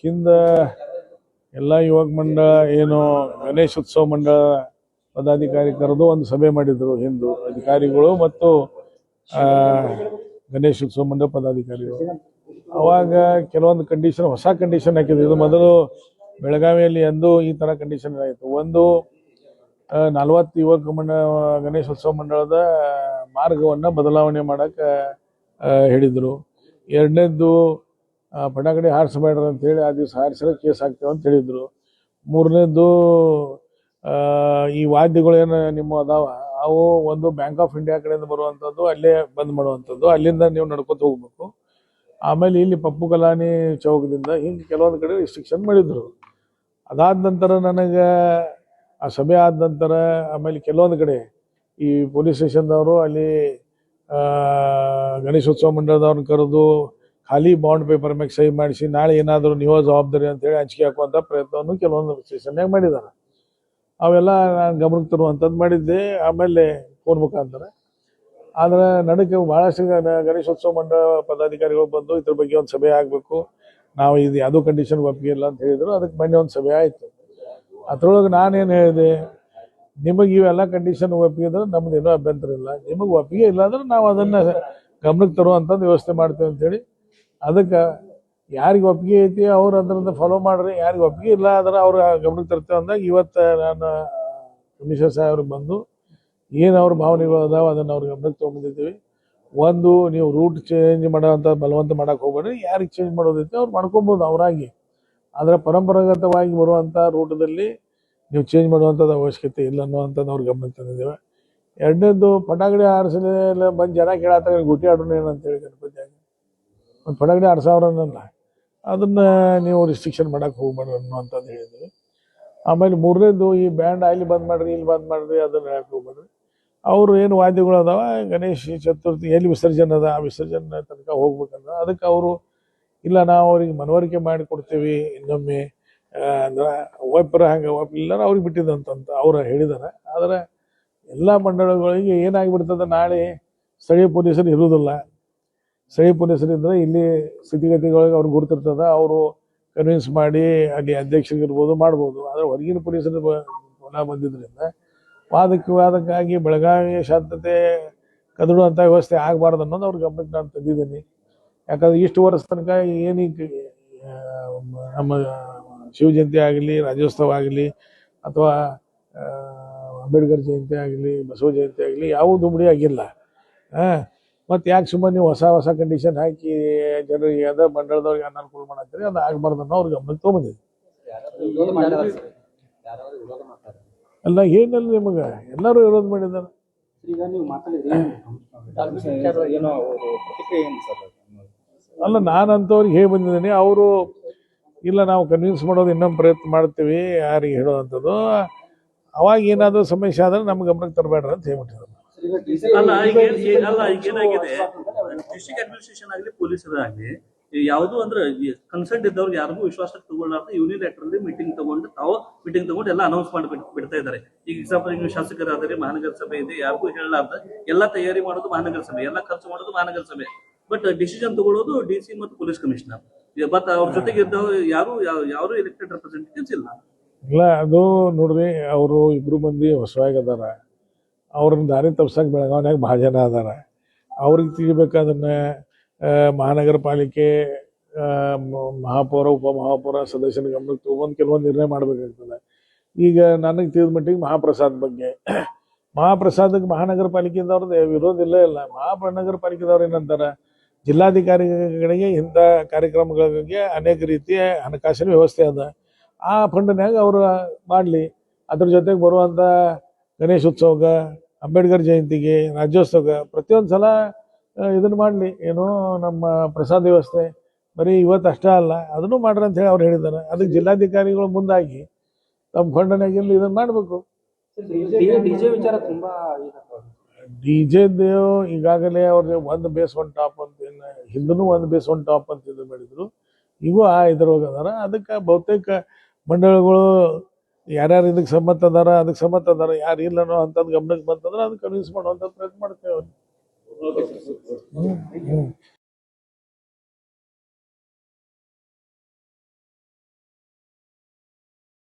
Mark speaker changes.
Speaker 1: ಹಿಂದ ಎಲ್ಲ ಯುವಕ ಮಂಡಳ ಏನು ಗಣೇಶ ಉತ್ಸವ ಮಂಡಳ ಪದಾಧಿಕಾರಿ ಕರೆದು ಒಂದು ಸಭೆ ಮಾಡಿದ್ರು ಹಿಂದೂ ಅಧಿಕಾರಿಗಳು ಮತ್ತು ಗಣೇಶ ಉತ್ಸವ ಮಂಡಳ ಪದಾಧಿಕಾರಿಗಳು. ಅವಾಗ ಕೆಲವೊಂದು ಕಂಡೀಷನ್ ಹೊಸ ಕಂಡೀಷನ್ ಹಾಕಿದ್ರು. ಇದು ಮೊದಲು ಬೆಳಗಾವಿಯಲ್ಲಿ ಎಂದು ಈ ತರ ಕಂಡೀಷನ್ ಆಯಿತು ಒಂದು ನಲವತ್ತು ಯುವಕ ಮಂಡ, ಗಣೇಶ ಉತ್ಸವ ಮಂಡಳದ ಮಾರ್ಗವನ್ನು ಬದಲಾವಣೆ ಮಾಡೋಕ್ಕೆ ಹೇಳಿದರು. ಎರಡನೇದ್ದು ಪಟಾಕಡೆ ಹಾರಿಸಬೇಡ್ರಿ ಅಂತೇಳಿ ಆ ದಿವಸ ಹಾರಿಸಿದ್ರೆ ಕೇಸ್ ಹಾಕ್ತೇವೆ ಅಂತ ಹೇಳಿದ್ರು. ಮೂರನೇದ್ದು ಈ ವಾದ್ಯಗಳು ಏನು ನಿಮ್ಮ ಅದಾವ? ಅವು ಒಂದು ಬ್ಯಾಂಕ್ ಆಫ್ ಇಂಡಿಯಾ ಕಡೆಯಿಂದ ಬರುವಂಥದ್ದು ಅಲ್ಲೇ ಬಂದ್ ಮಾಡುವಂಥದ್ದು ಅಲ್ಲಿಂದ ನೀವು ನಡ್ಕೊತ ಹೋಗ್ಬೇಕು. ಆಮೇಲೆ ಇಲ್ಲಿ ಪಪ್ಪು ಕಲಾನಿ ಚೌಕದಿಂದ ಹಿಂಗೆ ಕೆಲವೊಂದು ಕಡೆ ರಿಸ್ಟ್ರಿಕ್ಷನ್ ಮಾಡಿದ್ರು. ಅದಾದ ನಂತರ ನನಗೆ, ಆ ಸಭೆ ಆದ ನಂತರ ಆಮೇಲೆ ಕೆಲವೊಂದು ಕಡೆ ಈ ಪೊಲೀಸ್ ಸ್ಟೇಷನ್ದವರು ಅಲ್ಲಿ ಗಣೇಶೋತ್ಸವ ಮಂಡಳದವ್ರನ್ನ ಕರೆದು ಖಾಲಿ ಬಾಂಡ್ ಪೇಪರ್ ಮ್ಯಾಗ ಸಹಿ ಮಾಡಿಸಿ, ನಾಳೆ ಏನಾದರೂ ನೀವು ಜವಾಬ್ದಾರಿ ಅಂತೇಳಿ ಹಂಚಿಕೆ ಹಾಕುವಂಥ ಪ್ರಯತ್ನವನ್ನು ಕೆಲವೊಂದು ಸ್ಟೇಷನ್ಯಾಗ ಮಾಡಿದ್ದಾರೆ ಅವೆಲ್ಲ ನಾನು ಗಮನಕ್ಕೆ ತರುವಂಥದ್ದು ಮಾಡಿದ್ದೆ. ಆಮೇಲೆ ಫೋನ್ ಮುಖಾಂತರ ಆದ್ರೆ ನಡಕ್ಕೆ ಗ- ಗಣೇಶೋತ್ಸವ ಮಂಡಳ ಪದಾಧಿಕಾರಿಗಳು ಬಂದು ಇದ್ರ ಬಗ್ಗೆ ಒಂದು ಸಭೆ ಆಗಬೇಕು. ನಾವು ಇದು ಯಾವುದೋ ಕಂಡೀಷನ್ ಒಪ್ಪಿಗೆ ಇಲ್ಲ ಅಂತ ಹೇಳಿದ್ರು. ಅದಕ್ಕೆ ಮೊನ್ನೆ ಒಂದು ಸಭೆ ಆಯಿತು. ಅದ್ರೊಳಗೆ ನಾನೇನು ಹೇಳಿದೆ? ನಿಮಗೆ ಇವೆಲ್ಲ ಕಂಡೀಷನ್ ಒಪ್ಪಿಗೆ ಇದ್ರೆ ನಮ್ದು ಏನೂ ಅಭ್ಯಂತರ ಇಲ್ಲ. ನಿಮಗೆ ಒಪ್ಪಿಗೆ ಇಲ್ಲ ಅಂದ್ರೆ ನಾವು ಅದನ್ನು ಗಮನಕ್ಕೆ ತರುವಂಥದ್ದು ವ್ಯವಸ್ಥೆ ಮಾಡ್ತೇವೆ ಅಂತೇಳಿ ಅದಕ್ಕೆ ಯಾರಿಗೆ ಒಪ್ಪಿಗೆ ಐತಿ ಅವ್ರು ಅದ್ರದ್ದು ಫಾಲೋ ಮಾಡ್ರಿ. ಯಾರಿಗೆ ಒಪ್ಪಿಗೆ ಇಲ್ಲ ಅಂದ್ರೆ ಅವ್ರ ಗಮನಕ್ಕೆ ತರ್ತೇವೆ ಅಂದಾಗ ಇವತ್ತು ನಾನು ಕಮಿಷನರ್ ಸಾಹೇಬ್ರಿಗೆ ಬಂದು ಏನು ಅವ್ರ ಭಾವನೆಗಳು ಅದಾವೆ, ಅದನ್ನು ಅವ್ರ ಗಮನಕ್ಕೆ ತೊಗೊಂಡಿದ್ದೀವಿ ಒಂದು, ನೀವು ರೂಟ್ ಚೇಂಜ್ ಮಾಡೋವಂಥ ಬಲವಂತ ಮಾಡೋಕ್ಕೆ ಹೋಗ್ಬೇಡ್ರಿ. ಯಾರಿಗೆ ಚೇಂಜ್ ಮಾಡೋದೈತೆ ಅವ್ರು ಮಾಡ್ಕೊಬೋದು ಅವರಾಗಿ. ಆದರೆ ಪರಂಪರಾಗತವಾಗಿ ಬರುವಂಥ ರೂಟದಲ್ಲಿ ನೀವು ಚೇಂಜ್ ಮಾಡುವಂಥದ್ದು ಅವಶ್ಯಕತೆ ಇಲ್ಲ ಅನ್ನುವಂಥದ್ದು ಅವ್ರ ಗಮನಕ್ಕೆ ತಂದಿದ್ದೇವೆ. ಎರಡನೇದು ಪಟಾಕಡಿ ಎಲ್ಲ ಬಂದು ಜನ ಕೇಳತ್ತಾಗ ಗುಟ್ಟಿ ಆಡೋಣ ಏನಂತೇಳಿ ಗಣಪತಿಯಾಗ ಒಂದು ಪಟಾಕಡಿ ಆರಿಸೋರನ್ನಲ್ಲ ಅದನ್ನು ನೀವು ರಿಸ್ಟ್ರಿಕ್ಷನ್ ಮಾಡೋಕ್ಕೆ ಹೋಗ್ಬೇಡ್ರಿ ಅನ್ನುವಂಥದ್ದು ಹೇಳಿದ್ವಿ ಆಮೇಲೆ ಮೂರನೇದು ಈ ಬ್ಯಾಂಡ್ ಅಲ್ಲಿ ಬಂದ್ ಮಾಡ್ರಿ, ಇಲ್ಲಿ ಬಂದ್ ಮಾಡ್ರಿ, ಅದನ್ನು ಹೇಳಕ್ಕೆ ಹೋಗ್ಬೇಡ್ರಿ. ಅವರು ಏನು ವಾದ್ಯಗಳು ಅದಾವ? ಗಣೇಶ ಚತುರ್ಥಿ ಎಲ್ಲಿ ವಿಸರ್ಜನೆ ಅದ? ಆ ವಿಸರ್ಜನೆ ತನಕ ಹೋಗ್ಬೇಕಂದ್ರೆ ಅದಕ್ಕೆ ಅವರು, ಇಲ್ಲ ನಾವು ಅವ್ರಿಗೆ ಮನವರಿಕೆ ಮಾಡಿ ಕೊಡ್ತೇವೆ, ಇನ್ನೊಮ್ಮೆ ಅಂದ್ರೆ ಒಬ್ಬರ ಹಂಗೆ ಒಪ್ಪಿಲ್ಲ ಅವ್ರಿಗೆ ಬಿಟ್ಟಿದ್ದಂತಂತ ಅವ್ರು ಹೇಳಿದಾರೆ. ಆದರೆ ಎಲ್ಲ ಮಂಡಳಗಳಿಗೆ ಏನಾಗಿಬಿಡ್ತದೆ ನಾಳೆ? ಸ್ಥಳೀಯ ಪೊಲೀಸರು ಇರುವುದಿಲ್ಲ. ಸ್ಥಳೀಯ ಪೊಲೀಸರಿದ್ದರೆ ಇಲ್ಲಿ ಸ್ಥಿತಿಗತಿಗಳಿಗೆ ಅವ್ರಿಗೆ ಗುರುತಿರ್ತದ. ಅವರು ಕನ್ವಿನ್ಸ್ ಮಾಡಿ ಅಲ್ಲಿ ಅಧ್ಯಕ್ಷರಿಗಿರ್ಬೋದು ಮಾಡ್ಬೋದು. ಆದರೆ ಹೊರಗಿನ ಪೊಲೀಸರು ಬಂದಿದ್ದರಿಂದ ವಾದಕ್ಕೆ ವಾದಕ್ಕಾಗಿ ಬೆಳಗಾವಿ ಶಾಂತತೆ ಕದಡುವಂಥ ವ್ಯವಸ್ಥೆ ಆಗಬಾರ್ದು ಅನ್ನೋದು ಅವ್ರ ಗಮನಕ್ಕೆ ನಾನು ತಂದಿದ್ದೀನಿ. ಯಾಕಂದ್ರೆ ಇಷ್ಟು ವರ್ಷ ತನಕ ಏನೀಗ ನಮ್ಮ ಶಿವ ಜಯಂತಿ ಆಗಲಿ, ರಾಜ್ಯೋತ್ಸವ ಆಗಲಿ, ಅಥವಾ ಅಂಬೇಡ್ಕರ್ ಜಯಂತಿ ಆಗಲಿ, ಬಸವ ಜಯಂತಿ ಆಗಲಿ ಯಾವೂ ದುಂಬಡಿ ಆಗಿಲ್ಲ. ಹಾಂ ಮತ್ತು ಯಾಕೆ ಸುಮ್ಮನೆ ನೀವು ಹೊಸ ಹೊಸ ಕಂಡೀಷನ್ ಹಾಕಿ ಜನರಿಗೆ ಅದ ಮಂಡಳದವ್ರಿಗೆ ಅನಾನುಕೂಲ ಮಾಡತ್ತೀರಿ ಅದು ಆಗಬಾರ್ದು ಅನ್ನೋ ಅವ್ರಿಗೆ ಗಮನಕ್ಕೆ ತೊಗೊಂಬಂದಿದೆ ಅಲ್ಲ ಏನಲ್ಲ ನಿಮಗೆ. ಎಲ್ಲರೂ ವಿರೋಧ ಮಾಡಿದ್ದಾರೆ.
Speaker 2: ಈಗ ನೀವು ಮಾತಾಡಿದ್ರೆ ಏನೋ ಅವರು ಪ್ರತಿಕ್ರಿಯೆ ಏನು ಸರ್
Speaker 1: ಅಲ್ಲ ನಾನಂತವ್ರಿಗೆ ಹೇಳಿ ಬಂದಿದ್ದೀನಿ. ಅವರು ಇಲ್ಲ ನಾವು ಕನ್ವಿನ್ಸ್ ಮಾಡೋದು ಇನ್ನೊಂದು ಪ್ರಯತ್ನ ಮಾಡ್ತೀವಿ ಯಾರಿಗೆ ಹೇಳೋವಂಥದ್ದು ಅವಾಗ ಏನಾದರೂ ಸಮಸ್ಯೆ ಆದ್ರೆ ನಮ್ಮ ಗಮನಕ್ಕೆ ತರಬೇಡ್ರಿ ಅಂತ ಹೇಳ್ಬಿಟ್ಟಿದ್ರು
Speaker 3: ಅಲ್ಲ ಈಗ ಅಲ್ಲ ಈಗ ಏನಾಗಿದೆ? ಡಿಸ್ಟ್ರಿಕ್ಟ್ ಅಡ್ಮಿನಿಸ್ಟ್ರೇಷನ್ ಆಗಲಿ ಪೊಲೀಸರಾಗಲಿ ಯಾವುದು ಅಂದ್ರೆ ಕನ್ಸರ್ಟ್ ಇದ್ದವ್ರಿಗೆ ಯಾರಿಗೂ ವಿಶ್ವಾಸಕ್ಕೆ ತಗೊಳ್ಳಾರ್ದು. ಯೂನಿಲೇಟರ್ ಅಲ್ಲಿ ಮೀಟಿಂಗ್ ತಗೊಂಡು ತಾವು ಮೀಟಿಂಗ್ ತಗೊಂಡು ಎಲ್ಲ ಅನೌನ್ಸ್ ಮಾಡಿ ಬಿಡ್ತಾ ಇದ್ದಾರೆ. ಈಗ ಎಕ್ಸಾಂಪಲ್ ನೀವು ಶಾಸಕರಾದರೆ ಮಹಾನಗರ ಸಭೆ ಇದೆ ಯಾರಿಗೂ ಹೇಳಲಾರ್ದ ಎಲ್ಲ ತಯಾರಿ ಮಾಡೋದು ಮಹಾನಗರ ಸಭೆ ಎಲ್ಲ ಖರ್ಚು ಮಾಡೋದು ಮಹಾನಗರ ಸಭೆ. ಬಟ್ ಡಿಸಿಷನ್ ತಗೊಳ್ಳೋದು ಡಿ ಸಿ ಮತ್ತು ಪೊಲೀಸ್ ಕಮಿಷನರ್ ಬಟ್ ಅವ್ರ ಜೊತೆಗೆ ಇದ್ದವ್ರು ಯಾರು ಯಾರು ಎಲೆಕ್ಟೆಡ್ ರೆಪ್ರೆಸೆಂಟೇಟಿವ್ಸ್ ಇಲ್ಲ.
Speaker 1: ಇಲ್ಲ ಅದು ನೋಡ್ರಿ ಅವರು ಇಬ್ರು ಮಂದಿ ಹೊಸವಾಗಿ ಅದಾರ. ಅವ್ರನ್ನ ದಾರಿ ತಪ್ಸಕ್ಕೆ ಬೆಳಗಾವಿನಾಗ ಭಾಳ ಜನ ಅದಾರ. ಅವ್ರಿಗೆ ತಿಳಿಬೇಕಾದನ್ನ ಆ, ಮಹಾನಗರ ಪಾಲಿಕೆ ಮಹಾಪೌರ ಉಪಮಹಾಪೌರ ಸದಸ್ಯನ ಗಮನಕ್ಕೆ ತಗೊಂಡು ಕೆಲವೊಂದು ನಿರ್ಣಯ ಮಾಡಬೇಕಾಗ್ತದೆ. ಈಗ ನನಗೆ ತಿಳಿದ ಮಟ್ಟಿಗೆ ಮಹಾಪ್ರಸಾದ್ ಬಗ್ಗೆ. ಮಹಾಪ್ರಸಾದಕ್ಕೆ ಮಹಾನಗರ ಪಾಲಿಕೆದವ್ರದ್ದು ವಿರೋಧ ಇಲ್ಲ ಇಲ್ಲ. ಮಹಾನಗರ ಪಾಲಿಕೆದವ್ರು ಏನಂತಾರೆ? ಜಿಲ್ಲಾಧಿಕಾರಿಗಳಿಗೆ ಇಂಥ ಕಾರ್ಯಕ್ರಮಗಳಿಗೆ ಅನೇಕ ರೀತಿಯ ಹಣಕಾಸಿನ ವ್ಯವಸ್ಥೆ ಅದ. ಆ ಫಂಡ್ನ್ಯಾಗ ಅವರು ಮಾಡಲಿ. ಅದ್ರ ಜೊತೆಗೆ ಬರುವಂಥ ಗಣೇಶ ಉತ್ಸವಕ್ಕೆ, ಅಂಬೇಡ್ಕರ್ ಜಯಂತಿಗೆ, ರಾಜ್ಯೋತ್ಸವಕ್ಕೆ ಪ್ರತಿಯೊಂದು ಸಲ ಇದನ್ನು ಮಾಡಲಿ. ಏನು ನಮ್ಮ ಪ್ರಸಾದ ವ್ಯವಸ್ಥೆ ಬರೀ ಇವತ್ತು ಅಷ್ಟೇ ಅಲ್ಲ. ಅದನ್ನು ಮಾಡ್ರಿ ಅಂತ ಹೇಳಿ ಅವ್ರು ಹೇಳಿದ್ದಾರೆ. ಅದಕ್ಕೆ ಜಿಲ್ಲಾಧಿಕಾರಿಗಳು ಮುಂದಾಗಿ ನಮ್ಮ ಫಂಡ್ನಾಗಿಂದ ಇದನ್ನ ಮಾಡಬೇಕು?
Speaker 2: ಡಿಜೆ ವಿಚಾರ ತುಂಬಾ ಡಿಜೆ
Speaker 1: ದೇವ್ ಜೆದು ಈಗಾಗಲೇ ಅವ್ರಿಗೆ ಒಂದು ಬೇಸ್ ಒನ್ ಟಾಪ್ ಅಂತ ಹಿಂದೂ ಒಂದು ಬೇಸ್ ಒನ್ ಟಾಪ್ ಅಂತ ಇದು ಮಾಡಿದ್ರು. ಇವು ಆ ಇದ್ರೊಳಗೆ ಅದಾರ. ಅದಕ್ಕೆ ಬಹುತೇಕ ಮಂಡಳಿಗಳು ಯಾರ್ಯಾರು ಇದಕ್ಕೆ ಸಮ್ಮತ ಅದಾರ ಅದಕ್ಕೆ ಸಮ್ಮತ ಅದಾರ ಯಾರು ಇಲ್ಲ ಅನ್ನೋ ಅಂತ ಗಮನಕ್ಕೆ ಬಂತಂದ್ರೆ ಅದಕ್ಕೆ ಕನ್ವಿನ್ಸ್ ಮಾಡುವಂತ ಪ್ರಯತ್ನ ಮಾಡ್ತೇವೆ